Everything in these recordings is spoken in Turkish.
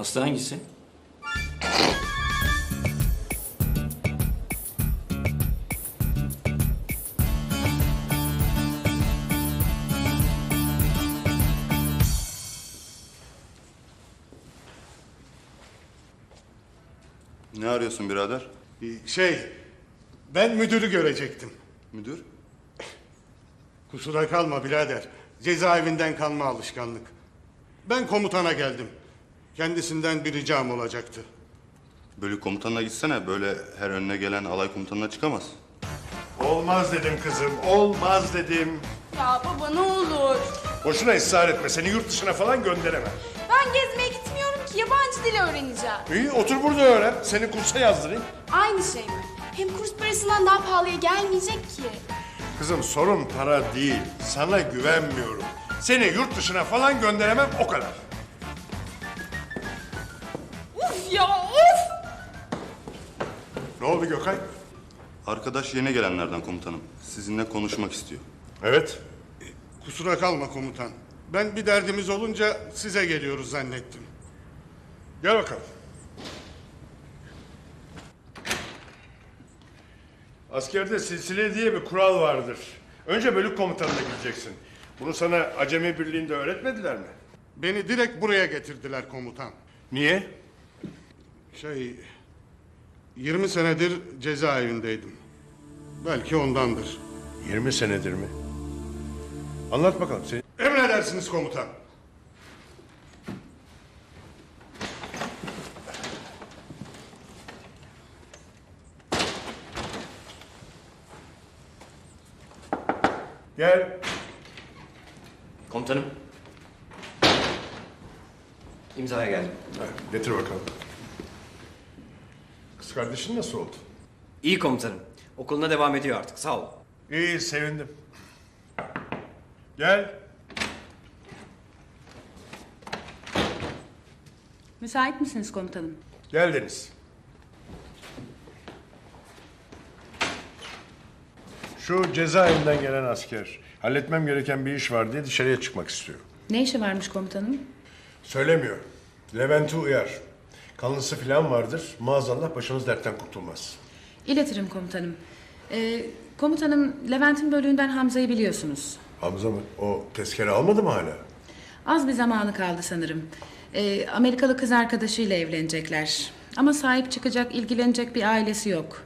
Hasta hangisi? Ne arıyorsun birader? Şey, ben müdürü görecektim. Müdür? Kusura kalma birader. Cezaevinden kalma alışkanlık. Ben komutana geldim. Kendisinden bir ricam olacaktı. Bölük komutanına gitsene. Böyle her önüne gelen alay komutanına çıkamaz. Olmaz dedim kızım, olmaz dedim. Ya baba ne olur. Boşuna ısrar etme, seni yurt dışına falan gönderemem. Ben gezmeye gitmiyorum ki yabancı dil öğreneceğim. İyi, otur burada öğren, seni kursa yazdırayım. Aynı şey mi? Hem kurs parasından daha pahalıya gelmeyecek ki. Kızım sorun para değil, sana güvenmiyorum. Seni yurt dışına falan gönderemem, o kadar. Oldu Gökay? Arkadaş yeni gelenlerden komutanım. Sizinle konuşmak istiyor. Evet, Kusura kalma komutan. Ben bir derdimiz olunca size geliyoruz zannettim. gel bakalım. Askerde silsile diye bir kural vardır. Önce bölük komutanına gideceksin. Bunu sana acemi birliğinde öğretmediler mi? Beni direkt buraya getirdiler komutan. Niye? Şey, 20 senedir cezaevindeydim. Belki ondandır. 20 senedir mi? Anlat bakalım seni. Emredersiniz komutan. Gel. Komutanım. İmzaya geldim. Ha, getir bakalım. Kız kardeşin nasıl oldu? İyi komutanım. Okuluna devam ediyor artık. Sağ ol. İyi, sevindim. Gel. Müsait misiniz komutanım? Gel Deniz. Şu cezaevinden gelen asker. Halletmem gereken bir iş var diye dışarıya çıkmak istiyor. Ne işi varmış komutanım? Söylemiyor. Levent'i uyar. Kanlısı falan vardır. Maazallah başınız dertten kurtulmaz. İletirim komutanım. Ee, komutanım Levent'in bölüğünden Hamza'yı biliyorsunuz. Hamza mı? O tezkere almadı mı hala? Az bir zamanı kaldı sanırım. Ee, Amerikalı kız arkadaşıyla evlenecekler. Ama sahip çıkacak, ilgilenecek bir ailesi yok.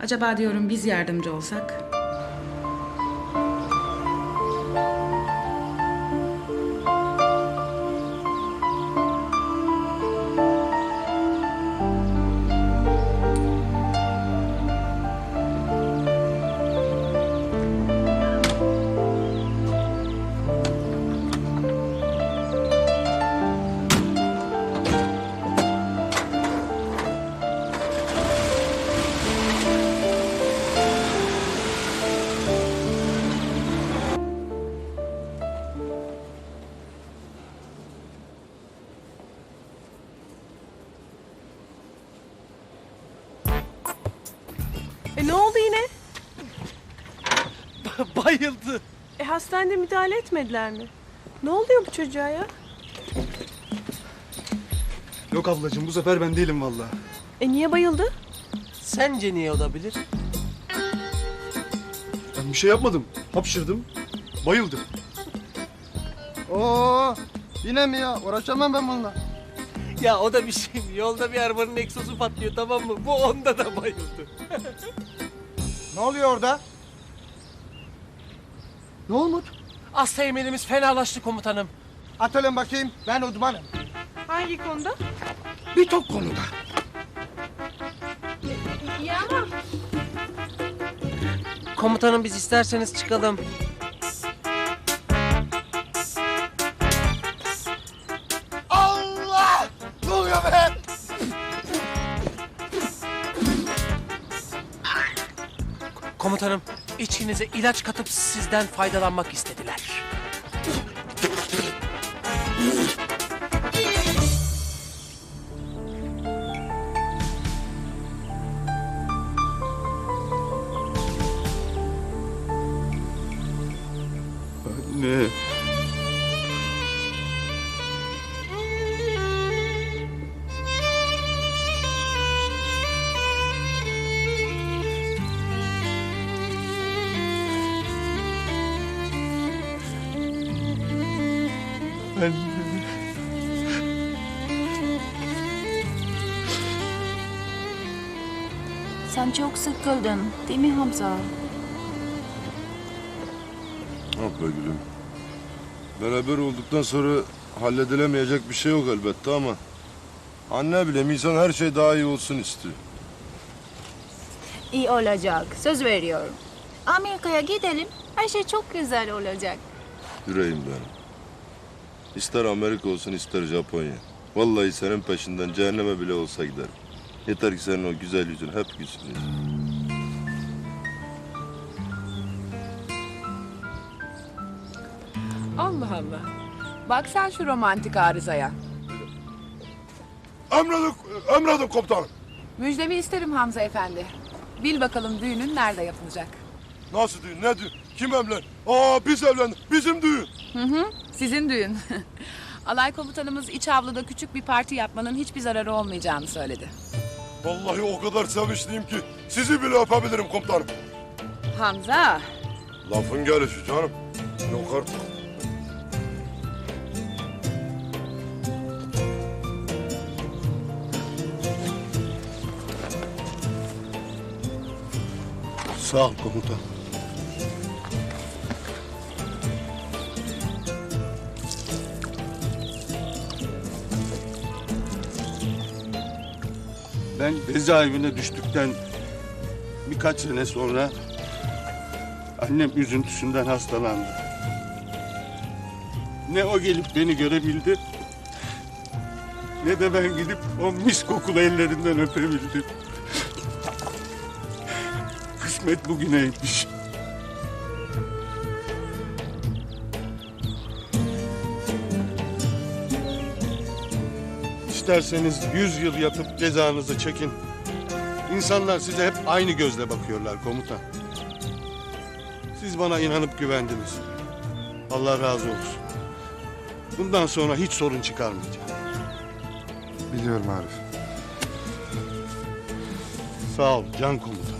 Acaba diyorum biz yardımcı olsak? Bayıldı. E hastanede müdahale etmediler mi? Ne oluyor bu çocuğa ya? Yok ablacığım bu sefer ben değilim vallahi. E niye bayıldı? Sence niye olabilir? Ben bir şey yapmadım. Hapşırdım. Bayıldım. Oo, yine mi ya? Uğraşamam ben bununla. Ya o da bir şey mi? Yolda bir arabanın egzozu patlıyor tamam mı? Bu onda da bayıldı. Ne oluyor orada? Ne olmuş? Asteğmenimiz fenalaştı komutanım. Atölyen bakayım. Ben uzmanım. Hangi konuda? Birçok konuda. İyi ama Komutanım biz isterseniz çıkalım. Allah! Ne oluyor be? Komutanım içkinize ilaç katıp sizden faydalanmak istediler. Ben Sen çok sıkıldın değil mi Hamza? Ah be gülüm. Beraber olduktan sonra halledilemeyecek bir şey yok elbette ama... Anne bileyim insan her şey daha iyi olsun istiyor. İyi olacak. Söz veriyorum. Amerika'ya gidelim. Her şey çok güzel olacak. Yüreğim benim. İster Amerika olsun ister Japonya. Vallahi senin peşinden cehenneme bile olsa giderim. Yeter ki senin o güzel yüzün hep gülsün. Allah Allah. Bak sen şu romantik arızaya. Emredin, emredin komutanım. Müjdemi isterim Hamza Efendi. Bil bakalım düğünün nerede yapılacak? Nasıl düğün, ne düğün? Kim evlen? Aa biz evlendik, bizim düğün. Sizin düğün. Alay komutanımız iç avluda küçük bir parti yapmanın hiçbir zararı olmayacağını söyledi. Vallahi o kadar sevinçliyim ki sizi bile öpebilirim komutanım. Hamza. Lafın gelişi canım. Yok artık. Sağ ol komutan. Ben cezaevine düştükten birkaç sene sonra annem üzüntüsünden hastalandı. Ne o gelip beni görebildi ne de ben gidip o mis kokulu ellerinden öpebildim. Kısmet bugüneymiş. İsterseniz yüz yıl yatıp cezanızı çekin. İnsanlar size hep aynı gözle bakıyorlar komutan. Siz bana inanıp güvendiniz. Allah razı olsun. Bundan sonra hiç sorun çıkarmayacağım. Biliyorum Arif. Sağ ol can komutan.